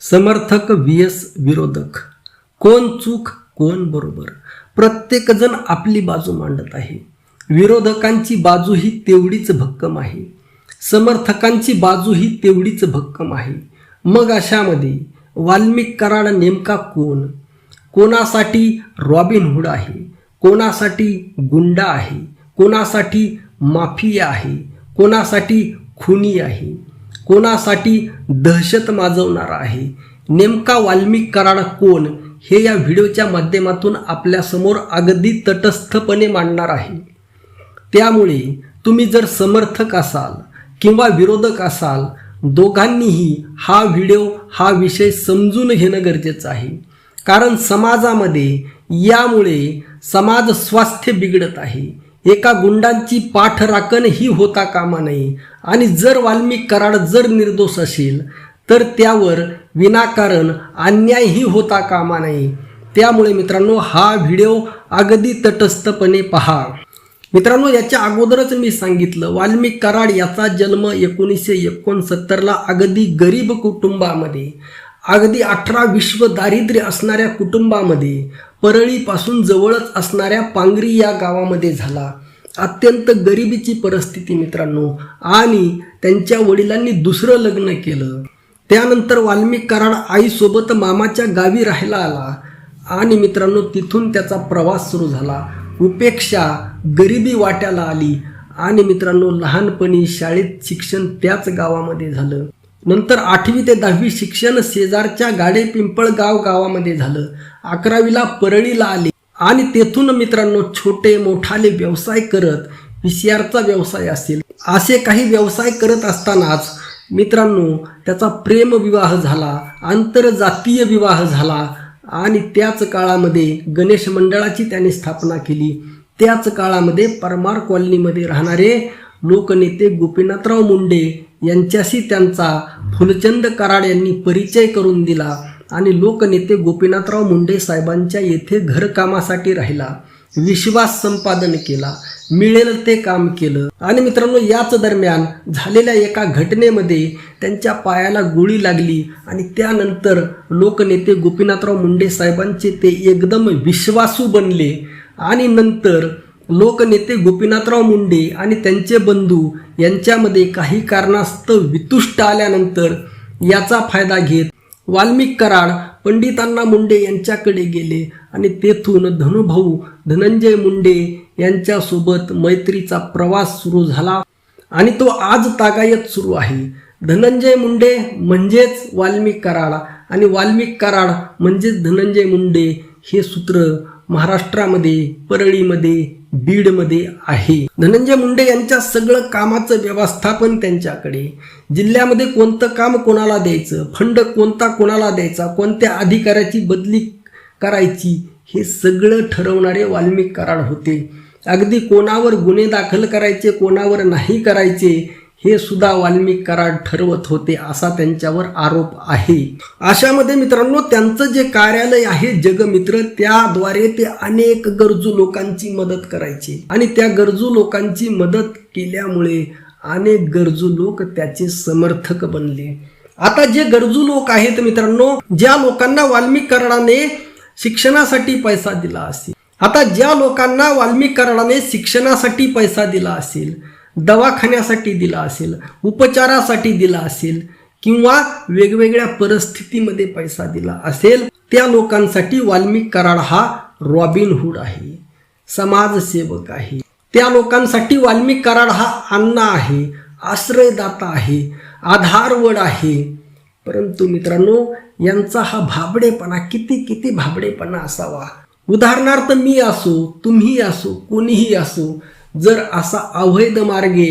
समर्थक व्हीएस विरोधक. कोण चूक कोण बरोबर. प्रत्येकजण आपली बाजू मांडत आहे. विरोधकांची बाजू ही तेवढीच भक्कम आहे. समर्थकांची बाजू ही तेवढीच भक्कम आहे. मग अशामध्ये वाल्मिक कराड नेमका कोण? कोणासाठी रॉबिन हुड आहे? कोणासाठी गुंडा आहे? कोणासाठी माफिया आहे? कोणासाठी खुनी आहे? कोणासाठी दहशत माजवणारा आहे? नेमका वाल्मिक कराड कोण? हे या व्हिडिओच्या माध्यमातून आपल्यासमोर अगदी तटस्थपणे मांडणार आहे. त्यामुळे तुम्ही जर समर्थक असाल किंवा विरोधक असाल दोघांनीही हा व्हिडिओ हा विषय समजून घेणं गरजेचं आहे. कारण समाजामध्ये यामुळे समाज स्वास्थ्य बिघडत आहे. एका गुंडांची पाठराखण ही होता कामा नये. आणि जर वाल्मिक कराड जर निर्दोष असेल तर त्यावर विनाकारण अन्यायही होता कामा नये. त्यामुळे मित्रांनो हा व्हिडिओ अगदी तटस्थपणे पहा. मित्रांनो याच्या अगोदरच मी सांगितलं वाल्मिक कराड याचा जन्म एकोणीसशे एकोणसत्तरला अगदी गरीब कुटुंबामध्ये. अगदी अठरा विश्व दारिद्र्य असणाऱ्या कुटुंबामध्ये परळीपासून जवळच असणाऱ्या पांगरी या गावामध्ये झाला. अत्यंत गरिबीची परिस्थिती मित्रांनो. आणि त्यांच्या वडिलांनी दुसरं लग्न केलं. त्यानंतर वाल्मिक कराड आईसोबत मामाच्या गावी राहायला आला. आणि मित्रांनो तिथून त्याचा प्रवास सुरू झाला. उपेक्षा गरिबी वाट्याला आली. आणि मित्रांनो लहानपणी शाळेत शिक्षण त्याच गावामध्ये झालं. नंतर आठवी ते दहावी शिक्षण शेजारच्या गाडे पिंपळगाव गावामध्ये झालं. अकरावीला परळीला आले. आणि तेथून मित्रांनो छोटे मोठाले व्यवसाय करत पी सी आरचा व्यवसाय असेल. असे काही व्यवसाय करत असतानाच मित्रांनो त्याचा प्रेमविवाह झाला आंतरजातीय विवाह झाला आणि त्याच काळामध्ये गणेश मंडळाची त्याने स्थापना केली. त्याच काळामध्ये परमार कॉलनीमध्ये राहणारे लोकनेते गोपीनाथराव मुंडे यांच्याशी त्यांचा फुलचंद कराड यांनी परिचय करून दिला आणि लोकनेते गोपीनाथराव मुंडे साहेबांच्या येथे घरकामासाठी राहिला. विश्वास संपादन केला. मिळेल ते काम केलं. आणि मित्रांनो याच दरम्यान झालेल्या एका घटनेमध्ये त्यांच्या पायाला गोळी लागली आणि त्यानंतर लोकनेते गोपीनाथराव मुंडे साहेबांचे ते एकदम विश्वासू बनले. आणि नंतर लोकनेते गोपीनाथराव मुंडे आणि त्यांचे बंधू यांच्यामध्ये काही कारणास्तव वितुष्ट आल्यानंतर याचा फायदा घेत वाल्मिक कराड पंडितांना मुंडे यांच्याकडे गेले आणि तेथून धनुभाऊ धनंजय मुंडे यांच्यासोबत मैत्रीचा प्रवास सुरू झाला आणि तो आज तागायत सुरू आहे. धनंजय मुंडे म्हणजेच वाल्मिक कराड आणि वाल्मिक कराड म्हणजेच धनंजय मुंडे हे सूत्र महाराष्ट्रामध्ये परळीमध्ये बीडमध्ये आहे. धनंजय मुंडे यांच्या सगळं कामाचं व्यवस्थापन त्यांच्याकडे. जिल्ह्यामध्ये कोणतं काम कोणाला द्यायचं? फंड कोणता कोणाला द्यायचा? कोणत्या अधिकाऱ्याची बदली करायची? हे सगळं ठरवणारे वाल्मिक कराड होते. अगदी कोणावर गुन्हे दाखल करायचे कोणावर नाही करायचे हे सुद्धा वाल्मिक कराड ठरवत होते असा त्यांच्यावर आरोप आहे. अशामध्ये मित्रांनो त्यांचं जे कार्यालय आहे जगमित्र त्याद्वारे ते अनेक गरजू लोकांची मदत करायचे. आणि त्या गरजू लोकांची मदत केल्यामुळे अनेक गरजू लोक त्याचे समर्थक बनले. आता जे गरजू लोक आहेत मित्रांनो ज्या लोकांना वाल्मिक कराडाने शिक्षणासाठी पैसा दिला असेल. आता ज्या लोकांना वाल्मिक कराडाने शिक्षणासाठी पैसा दिला असेल दवाखान्यासाठी दिला असेल उपचारासाठी दिला असेल किंवा वेगवेगळ्या परिस्थितीमध्ये पैसा दिला असेल त्या लोकांसाठी वाल्मिक कराड हा रॉबिन हुड आहे. समाजसेवक आहे. त्या लोकांसाठी वाल्मिक कराड हा अन्न आहे आश्रयदाता आहे आधारवड आहे. परंतु मित्रांनो यांचा हा भाबडेपणा किती किती भाबडेपणा असावा. उदाहरणार्थ मी असो तुम्ही असो कोणीही असो जर असा अवैध मार्गे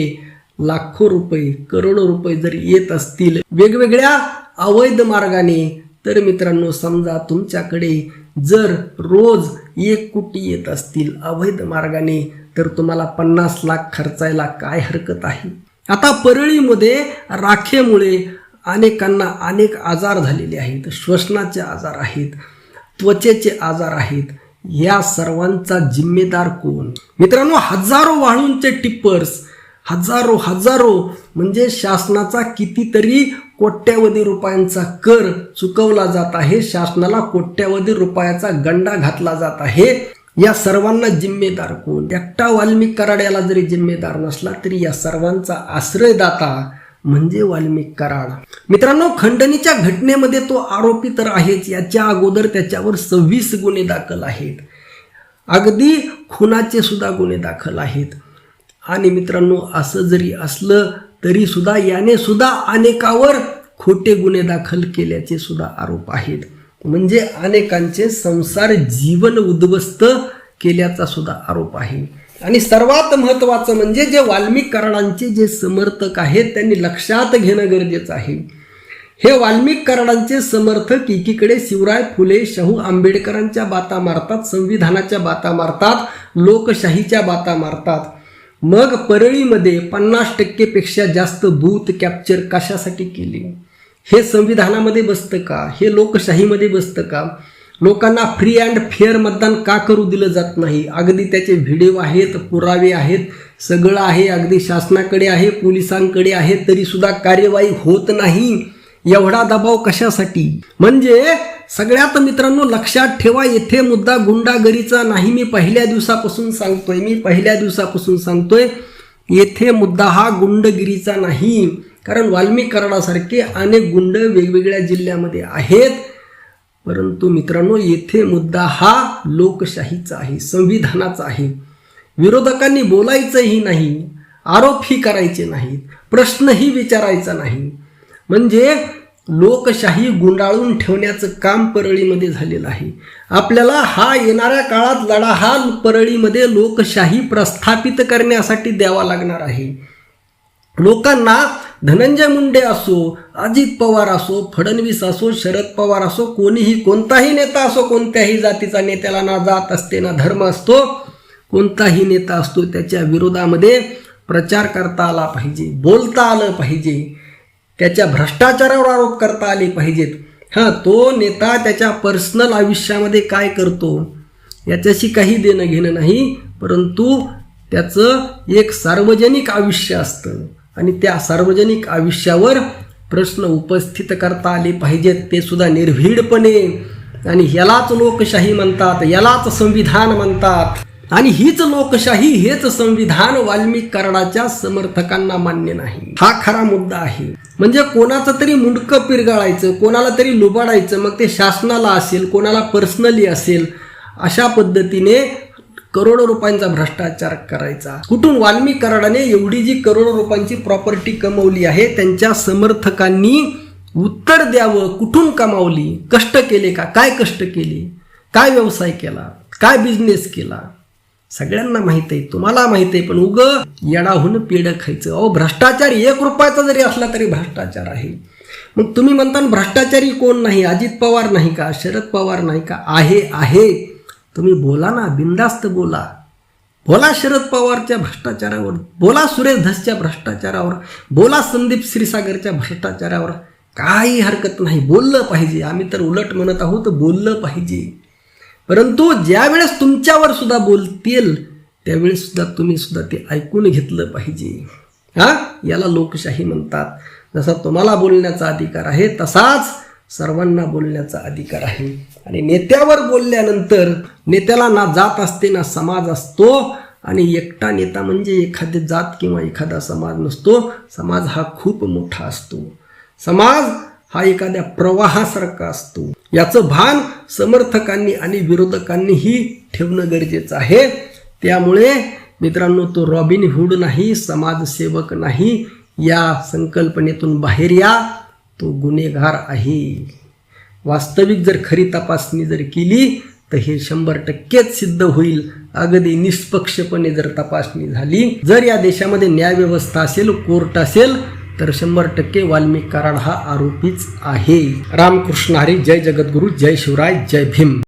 लाखो रुपये करोडो रुपये जर येत असतील वेगवेगळ्या अवैध मार्गाने तर मित्रांनो समजा तुमच्याकडे जर रोज एक कोटी येत असतील अवैध मार्गाने तर तुम्हाला पन्नास लाख खर्चायला काय हरकत आहे? आता परळीमध्ये राखेमुळे अनेकांना अनेक आजार झालेले आहेत. श्वसनाचे आजार आहेत त्वचेचे आजार आहेत. या सर्वांचा जिम्मेदार कोण? मित्रांनो हजारो वाळूंचे टिप्पर्स हजारो हजारो म्हणजे शासनाचा कितीतरी कोट्यावधी रुपयांचा कर चुकवला जात आहे. शासनाला कोट्यावधी रुपयाचा गंडा घातला जात आहे. या सर्वांना जिम्मेदार कोण? एकटा वाल्मिक कराड्याला जरी जिम्मेदार नसला तरी या सर्वांचा आश्रयदाता म्हणजे वाल्मिक कराड. मित्रांनो खंडणीच्या घटनेमध्ये तो आरोपी तर आहेच. याच्या अगोदर त्याच्यावर सव्वीस गुन्हे दाखल आहेत. अगदी खुनाचे सुद्धा गुन्हे दाखल आहेत. आणि मित्रांनो असं जरी असलं तरी सुद्धा याने सुद्धा अनेकावर खोटे गुन्हे दाखल केल्याचे सुद्धा आरोप आहेत. म्हणजे अनेकांचे संसार जीवन उद्ध्वस्त केल्याचा सुद्धा आरोप आहे. आणि सर्वात महत्त्वाचं म्हणजे जे वाल्मिकरणांचे जे समर्थक आहेत त्यांनी लक्षात घेणं गरजेचं आहे. हे वाल्मिकरणांचे समर्थक एकीकडे शिवराय फुले शाहू आंबेडकरांच्या बाता मारतात संविधानाच्या बाता मारतात लोकशाहीच्या बाता मारतात. मग परळीमध्ये पन्नास टक्केपेक्षा जास्त बूथ कॅप्चर कशासाठी केली? हे संविधानामध्ये बसतं का? हे लोकशाहीमध्ये बसतं का? लोकांना फ्री अँड फेअर मतदान का करू दिलं जात नाही? अगदी त्याचे व्हिडिओ आहेत पुरावे आहेत सगळं आहे अगदी शासनाकडे आहे पोलिसांकडे आहे तरीसुद्धा कार्यवाही होत नाही. एवढा दबाव कशासाठी? म्हणजे सगळ्यात मित्रांनो लक्षात ठेवा येथे मुद्दा गुंडागरीचा नाही. मी पहिल्या दिवसापासून सांगतोय मी पहिल्या दिवसापासून सांगतोय येथे मुद्दा हा गुंडगिरीचा नाही. कारण वाल्मिक कराडासारखे अनेक गुंड वेगवेगळ्या जिल्ह्यामध्ये आहेत. परंतु मित्रांनो येथे मुद्दा हा लोकशाहीचा आहे संविधानाचा आहे. विरोधकांनी बोलायचंही नाही आरोपही करायचे नाहीत प्रश्नही विचारायचा नाही. म्हणजे लोकशाही गुंडाळून ठेवण्याचं काम परळीमध्ये झालेलं आहे. आपल्याला हा येणाऱ्या काळात लढा हा परळीमध्ये लोकशाही प्रस्थापित करण्यासाठी द्यावा लागणार आहे. लोकांना धनंजय मुंडे असो अजित पवार असो फडणवीस असो शरद पवार असो कोणीही कोणताही नेता असो कोणत्याही जातीचा नेत्याला ना जात असते ना धर्म असतो कोणताही नेता असतो त्याच्या विरोधामध्ये प्रचार करता आला पाहिजे बोलता आलं पाहिजे त्याच्या भ्रष्टाचारावर आरोप करता आले पाहिजेत. हां तो नेता त्याच्या पर्सनल आयुष्यामध्ये काय करतो याच्याशी काही देणं घेणं नाही परंतु त्याचं एक सार्वजनिक आयुष्य असतं. आणि त्या सार्वजनिक आयुष्यावर प्रश्न उपस्थित करता आले पाहिजेत ते सुद्धा निर्भीडपणे. आणि यालाच लोकशाही म्हणतात यालाच संविधान म्हणतात. आणि हीच लोकशाही हेच संविधान वाल्मिक समर्थकांना मान्य नाही. हा खरा मुद्दा आहे. म्हणजे कोणाचं तरी मुंडकं पिरगाळायचं कोणाला तरी लुबाडायचं मग ते शासनाला असेल कोणाला पर्सनली असेल अशा पद्धतीने करोडो रुपयांचा भ्रष्टाचार करायचा. कुठून वाल्मी कराडाने एवढी जी करोडो रुपयांची प्रॉपर्टी कमवली आहे त्यांच्या समर्थकांनी उत्तर द्यावं कुठून कमावली कष्ट केले का काय कष्ट केले काय व्यवसाय केला काय बिझनेस केला सगळ्यांना माहीत आहे तुम्हाला माहीत आहे पण उग येडाहून पेड खायचं. अहो भ्रष्टाचार एक रुपयाचा जरी असला तरी भ्रष्टाचार आहे. मग तुम्ही म्हणता भ्रष्टाचारी कोण नाही? अजित पवार नाही का? शरद पवार नाही का? आहे आहे. तुम्ही बोला ना बिंदास्त बोला. बोला शरद पवारच्या भ्रष्टाचारावर बोला सुरेश धसच्या भ्रष्टाचारावर बोला संदीप श्रीसागरच्या भ्रष्टाचारावर. काही हरकत नाही बोललं पाहिजे. आम्ही तर उलट म्हणत आहोत बोललं पाहिजे. परंतु ज्यावेळेस तुमच्यावर सुद्धा बोलतील त्यावेळेस सुद्धा तुम्ही सुद्धा ते ऐकून घेतलं पाहिजे. हा? याला लोकशाही म्हणतात. जसा तुम्हाला बोलण्याचा अधिकार आहे तसाच सर्वांना बोलण्याचा अधिकार आहे. आणि नेत्यावर बोलल्यानंतर नेत्याला ना जात असते ना समाज असतो. आणि एकटा नेता म्हणजे एखादी जात किंवा एखादा समाज नसतो. समाज हा खूप मोठा असतो. समाज हा एखाद्या प्रवाहासारखा असतो. याचं भान समर्थकांनी आणि विरोधकांनीही ठेवणं गरजेचं आहे. त्यामुळे मित्रांनो तो रॉबिन हुड नाही समाजसेवक नाही. या संकल्पनेतून बाहेर या. तो गुन्हेगार आहे. वास्तविक जर खरी तपासणी जर केली तर हे शंभर टक्केच सिद्ध होईल. अगदी निष्पक्षपणे जर तपासणी झाली जर या देशामध्ये न्यायव्यवस्था असेल कोर्ट असेल तर शंभर टक्के वाल्मिक कराड हा आरोपीच आहे. रामकृष्ण हरी जय जगद्गुरु जय शिवराय जय भीम.